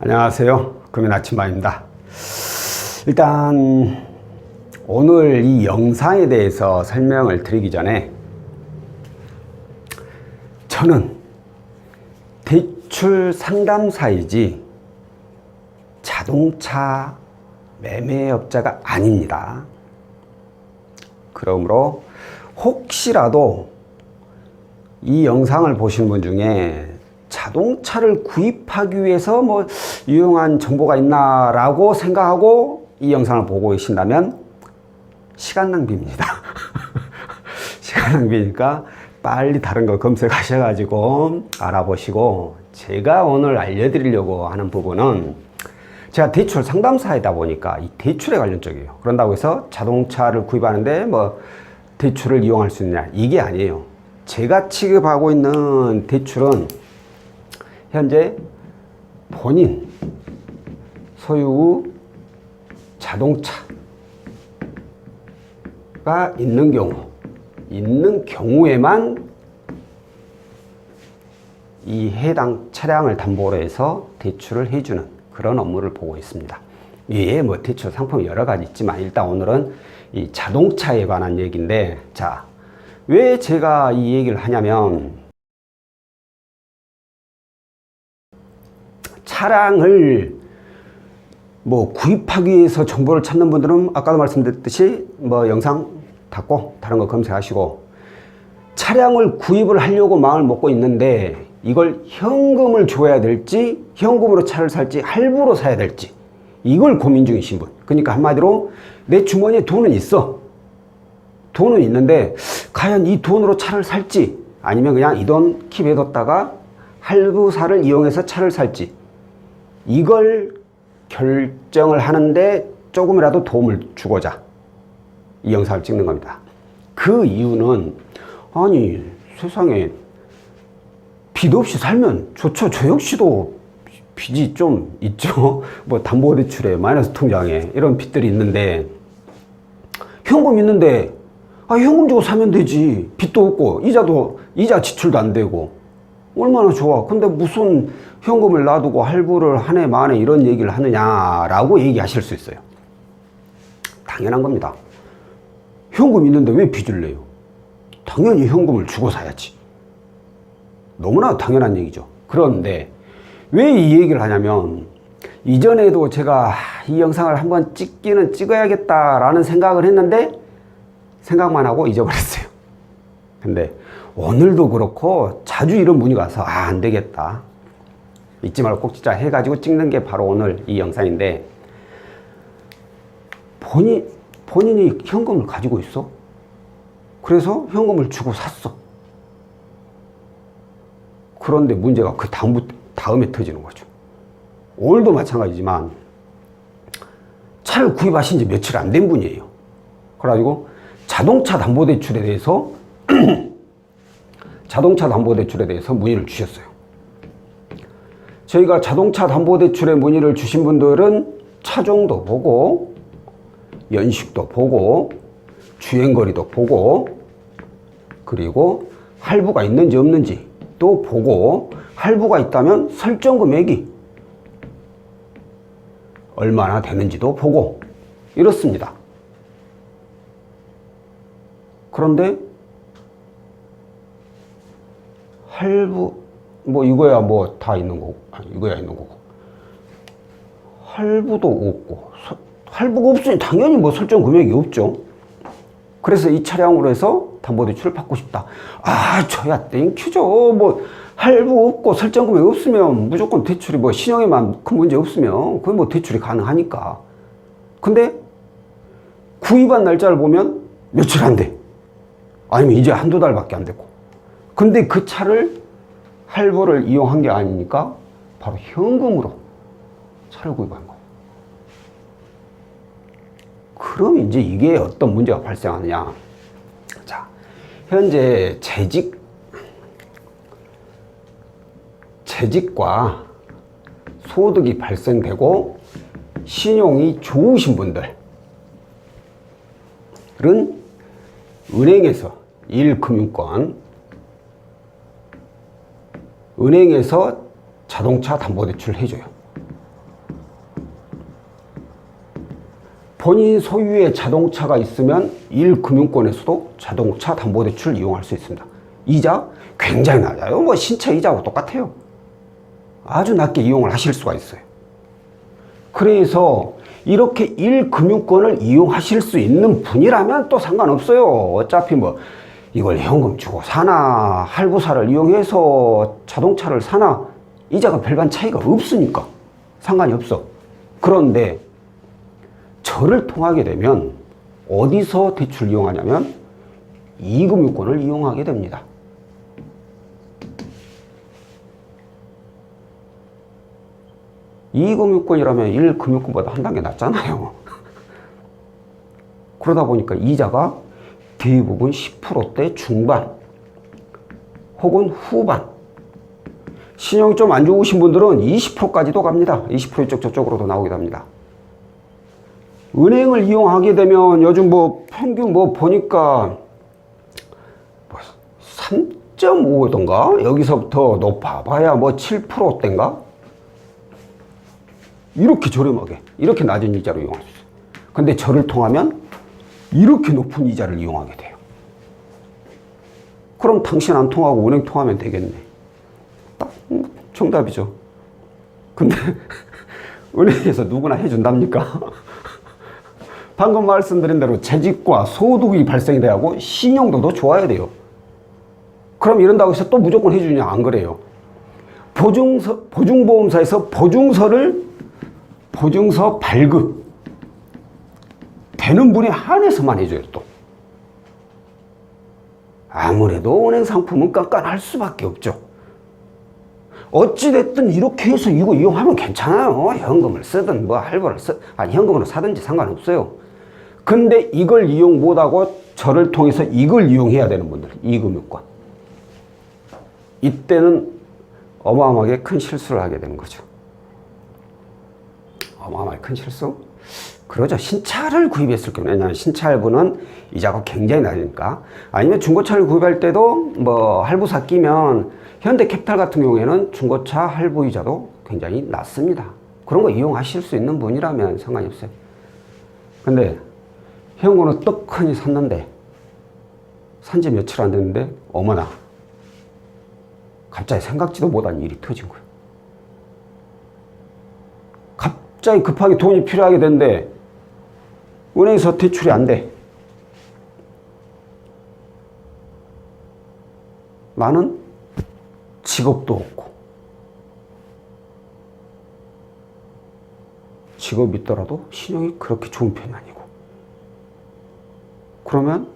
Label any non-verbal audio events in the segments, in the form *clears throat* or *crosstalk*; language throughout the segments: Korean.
안녕하세요. 금연 아침마입니다. 일단 오늘 이 영상에 대해서 설명을 드리기 전에 저는 대출 상담사이지 자동차 매매업자가 아닙니다. 그러므로 혹시라도 이 영상을 보신 분 중에 자동차를 구입하기 위해서 뭐 유용한 정보가 있나라고 생각하고 이 영상을 보고 계신다면 시간 낭비입니다. *laughs* 시간 낭비니까 빨리 다른 거 검색하셔가지고 알아보시고 제가 오늘 알려드리려고 하는 부분은 제가 대출 상담사이다 보니까 이 대출에 관련 쪽이에요. 그런다고 해서 자동차를 구입하는데 뭐 대출을 이용할 수 있냐 이게 아니에요. 제가 취급하고 있는 대출은 현재 본인 소유 자동차가 있는 경우, 있는 경우에만 이 해당 차량을 담보로 해서 대출을 해주는 그런 업무를 보고 있습니다. 이에 뭐 대출 상품이 여러 가지 있지만 일단 오늘은 이 자동차에 관한 얘기인데 자, 왜 제가 이 얘기를 하냐면 차량을 뭐 구입하기 위해서 정보를 찾는 분들은 아까도 말씀드렸듯이 뭐 영상 닫고 다른 거 검색하시고 차량을 구입을 하려고 마음을 먹고 있는데 이걸 현금을 줘야 될지 현금으로 차를 살지 할부로 사야 될지 이걸 고민 중이신 분. 그러니까 한마디로 내 주머니에 돈은 있어. 돈은 있는데 과연 이 돈으로 차를 살지 아니면 그냥 이 돈 킵에 뒀다가 할부사를 이용해서 차를 살지 이걸 결정을 하는데 조금이라도 도움을 주고자 이 영상을 찍는 겁니다. 그 이유는 아니 세상에 빚 없이 살면 좋죠. 저 역시도 빚이 좀 있죠. *laughs* 뭐 담보대출에 마이너스 통장에 이런 빚들이 있는데 현금 있는데 아 현금 주고 사면 되지. 빚도 없고 이자도 이자 지출도 안 되고 얼마나 좋아. 근데 무슨 현금을 놔두고 할부를 한 해 만에 이런 얘기를 하느냐라고 얘기하실 수 있어요. 당연한 겁니다. 현금 있는데 왜 빚을 내요? 당연히 현금을 주고 사야지. 너무나 당연한 얘기죠. 그런데 왜 이 얘기를 하냐면 이전에도 제가 이 영상을 한번 찍기는 찍어야겠다라는 생각을 했는데 생각만 하고 잊어버렸어요. 근데 오늘도 그렇고 자주 이런 문의가 와서 아, 안 되겠다. 잊지 말고 꼭 진짜 해가지고 찍는 게 바로 오늘 이 영상인데 본인, 본인이 현금을 가지고 있어. 그래서 현금을 주고 샀어. 그런데 문제가 그 다음, 다음에 터지는 거죠. 오늘도 마찬가지지만 차를 구입하신 지 며칠 안 된 분이에요. 그래가지고 자동차 담보대출에 대해서 *clears throat* 자동차 담보대출에 대해서 문의를 주셨어요. 저희가 자동차 담보대출에 문의를 주신 분들은 차종도 보고 연식도 보고 주행거리도 보고 그리고 할부가 있는지 없는지 또 보고 할부가 있다면 설정 금액이 얼마나 되는지도 보고 이렇습니다. 그런데 할부 뭐 이거야 뭐 다 있는 거고 아니 이거야 있는 거고 할부도 없고 서- 할부가 없으니 당연히 뭐 설정 금액이 없죠. 그래서 이 차량으로 해서 담보대출을 받고 싶다. 아 저야 땡큐죠. 뭐 할부 없고 설정 금액 없으면 무조건 대출이 뭐 신용에만 큰 문제 없으면 거의 뭐 대출이 가능하니까. 근데 구입한 날짜를 보면 며칠 안 돼. 아니면 이제 한두 달밖에 안 됐고. 근데 그 차를 할부를 이용한 게 아니니까 바로 현금으로 차를 구입한 거예요. 그럼 이제 이게 어떤 문제가 발생하느냐. 자, 현재 재직, 재직과 소득이 발생되고 신용이 좋으신 분들은 은행에서 1금융권 은행에서 자동차 담보대출을 해줘요. 본인 소유의 자동차가 있으면 1금융권에서도 자동차 담보대출을 이용할 수 있습니다. 이자 굉장히 낮아요. 뭐 신차 이자하고 똑같아요. 아주 낮게 이용을 하실 수가 있어요. 그래서 이렇게 1금융권을 이용하실 수 있는 분이라면 또 상관없어요. 어차피 뭐 이걸 현금 주고 사나 할부사를 이용해서 자동차를 사나 이자가 별반 차이가 없으니까 상관이 없어. 그런데 저를 통하게 되면 어디서 대출 이용하냐면 2금융권을 이용하게 됩니다. 이금융권이라면 1금융권보다 한 단계 낮잖아요. *laughs* 그러다 보니까 이자가 대부분 10%대 중반 혹은 후반 신용이 좀 안 좋으신 분들은 20%까지도 갑니다. 20% 이쪽 저쪽으로도 나오기도 합니다. 은행을 이용하게 되면 요즘 뭐 평균 뭐 보니까 뭐 3.5던가 여기서부터 높아봐야 뭐 7%대인가 이렇게 저렴하게 이렇게 낮은 이자로 이용할 수 있어요. 근데 저를 통하면 이렇게 높은 이자를 이용하게 돼요. 그럼 당신 안 통하고 은행 통하면 되겠네. 딱 음, 정답이죠. 근데 *laughs* 은행에서 누구나 해준답니까? *laughs* 방금 말씀드린 대로 재직과 소득이 발생이 하고 신용도도 좋아야 돼요. 그럼 이런다고 해서 또 무조건 해주냐? 안 그래요. 보증서, 보증보험사에서 보증서를 보증서 발급 되는 분에 한해서만 해줘요 또. 아무래도 은행 상품은 깐깐할 수밖에 없죠. 어찌됐든 이렇게 해서 이거 이용하면 괜찮아요. 현금을 쓰든 뭐 할부를 쓰 아니 현금으로 사든지 상관없어요. 근데 이걸 이용 못하고 저를 통해서 이걸 이용해야 되는 분들 이 금융권. 이때는 어마어마하게 큰 실수를 하게 되는 거죠. 어마어마하게 큰 실수? 그러죠. 신차를 구입했을 경우, 왜냐하면 신차 할부는 이자가 굉장히 낮으니까. 아니면 중고차를 구입할 때도 뭐 할부사 끼면 현대캐피탈 같은 경우에는 중고차 할부 이자도 굉장히 낮습니다. 그런 거 이용하실 수 있는 분이라면 상관이 없어요. 근데 현금으로 떡하니 샀는데 산 지 며칠 안 됐는데 어머나 갑자기 생각지도 못한 일이 터진 거예요. 갑자기 급하게 돈이 필요하게 된데 은행에서 대출이 안 돼. 나는 직업도 없고 직업 있더라도 신용이 그렇게 좋은 편이 아니고 그러면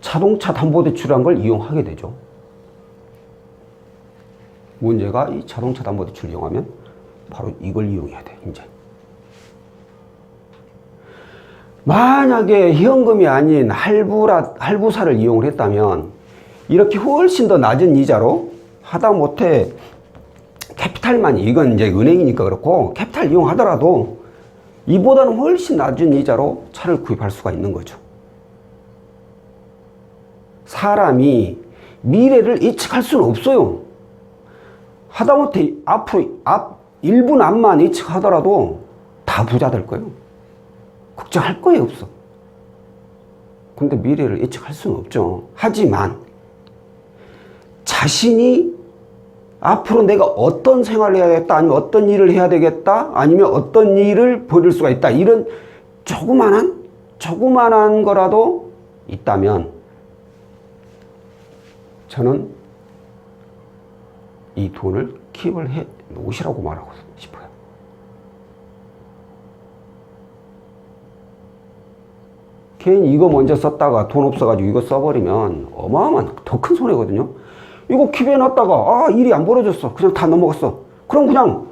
자동차 담보대출이란 걸 이용하게 되죠. 문제가 이 자동차 담보대출 이용하면 바로 이걸 이용해야 돼, 이제. 만약에 현금이 아닌 할부라, 할부사를 이용을 했다면 이렇게 훨씬 더 낮은 이자로 하다 못해 캐피탈만 이건 이제 은행이니까 그렇고 캐피탈 이용하더라도 이보다는 훨씬 낮은 이자로 차를 구입할 수가 있는 거죠. 사람이 미래를 예측할 수는 없어요. 하다못해 앞으로 앞 1분 앞만 예측하더라도 다 부자 될 거예요. 걱정할 거예요, 없어. 근데 미래를 예측할 수는 없죠. 하지만 자신이 앞으로 내가 어떤 생활을 해야겠다, 아니면 어떤 일을 해야 되겠다, 아니면 어떤 일을 벌일 수가 있다, 이런 조그만한, 조그만한 거라도 있다면 저는 이 돈을 킵을 해 놓으시라고 말하고 싶어요. 괜히 이거 먼저 썼다가 돈 없어가지고 이거 써버리면 어마어마한 더 큰 손해거든요. 이거 킵에 놨다가 아 일이 안 벌어졌어. 그냥 다 넘어갔어. 그럼 그냥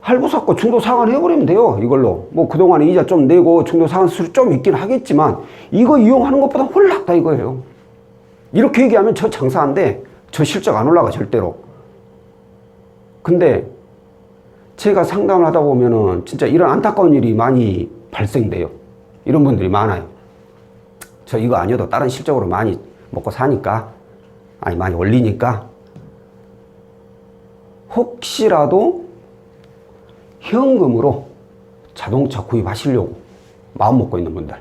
할부 샀고 중도 상환 해버리면 돼요. 이걸로 뭐 그동안에 이자 좀 내고 중도 상환 수리 좀 있긴 하겠지만 이거 이용하는 것보다 홀락 다 이거예요. 이렇게 얘기하면 저 장사 안 돼. 저 실적 안 올라가 절대로. 근데 제가 상담을 하다 보면은 진짜 이런 안타까운 일이 많이 발생돼요. 이런 분들이 많아요. 저 이거 아니어도 다른 실적으로 많이 먹고 사니까, 아니, 많이 올리니까, 혹시라도 현금으로 자동차 구입하시려고 마음 먹고 있는 분들.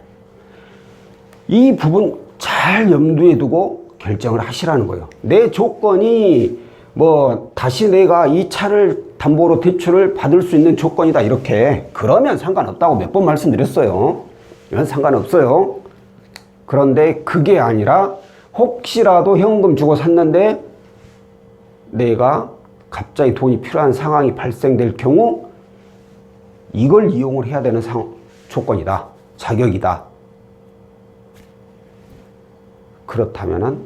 이 부분 잘 염두에 두고 결정을 하시라는 거예요. 내 조건이 뭐 다시 내가 이 차를 담보로 대출을 받을 수 있는 조건이다 이렇게 그러면 상관없다고 몇 번 말씀드렸어요. 이건 상관없어요. 그런데 그게 아니라 혹시라도 현금 주고 샀는데 내가 갑자기 돈이 필요한 상황이 발생될 경우 이걸 이용을 해야 되는 상, 조건이다. 자격이다. 그렇다면은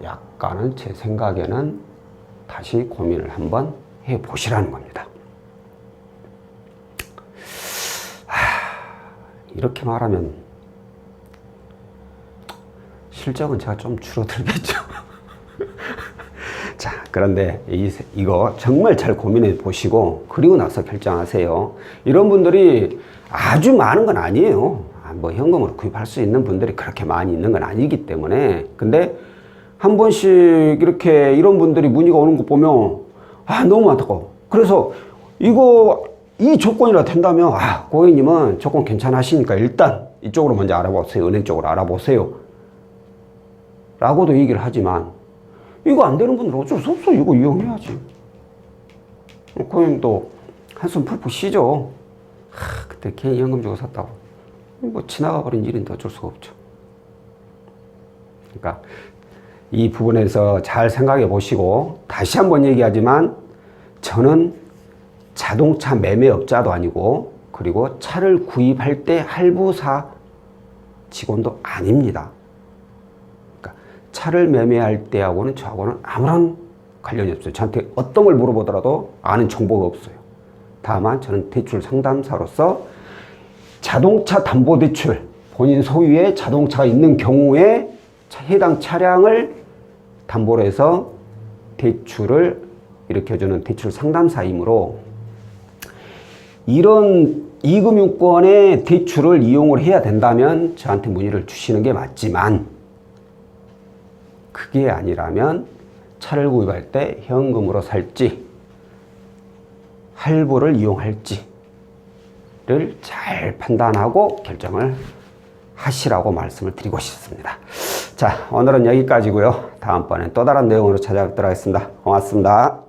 약간은 제 생각에는 다시 고민을 한번 해 보시라는 겁니다. 하, 이렇게 말하면 실적은 제가 좀 줄어들겠죠. *laughs* 자, 그런데 이, 이거 정말 잘 고민해 보시고, 그리고 나서 결정하세요. 이런 분들이 아주 많은 건 아니에요. 아, 뭐 현금으로 구입할 수 있는 분들이 그렇게 많이 있는 건 아니기 때문에. 근데 한 번씩 이렇게 이런 분들이 문의가 오는 거 보면, 아, 너무 안타까워. 그래서 이거, 이 조건이라 된다면, 아, 고객님은 조건 괜찮으시니까 일단 이쪽으로 먼저 알아보세요. 은행 쪽으로 알아보세요. 라고도 얘기를 하지만, 이거 안 되는 분들은 어쩔 수 없어. 이거 이용해야지. 고객님도 한숨 풀풀 쉬죠. 하, 그때 개인 현금 주고 샀다고. 뭐 지나가 버린 일인데 어쩔 수가 없죠. 그러니까 이 부분에서 잘 생각해 보시고 다시 한번 얘기하지만 저는 자동차 매매업자도 아니고 그리고 차를 구입할 때 할부사 직원도 아닙니다. 차를 매매할 때하고는 저하고는 아무런 관련이 없어요. 저한테 어떤 걸 물어보더라도 아는 정보가 없어요. 다만 저는 대출 상담사로서 자동차 담보 대출, 본인 소유의 자동차가 있는 경우에 차- 해당 차량을 담보로 해서 대출을 일으켜주는 대출 상담사이므로 이런 이금융권의 대출을 이용을 해야 된다면 저한테 문의를 주시는 게 맞지만 그게 아니라면 차를 구입할 때 현금으로 살지 할부를 이용할지를 잘 판단하고 결정을 하시라고 말씀을 드리고 싶습니다. 자, 오늘은 여기까지고요. 다음번엔 또 다른 내용으로 찾아뵙도록 하겠습니다. 고맙습니다.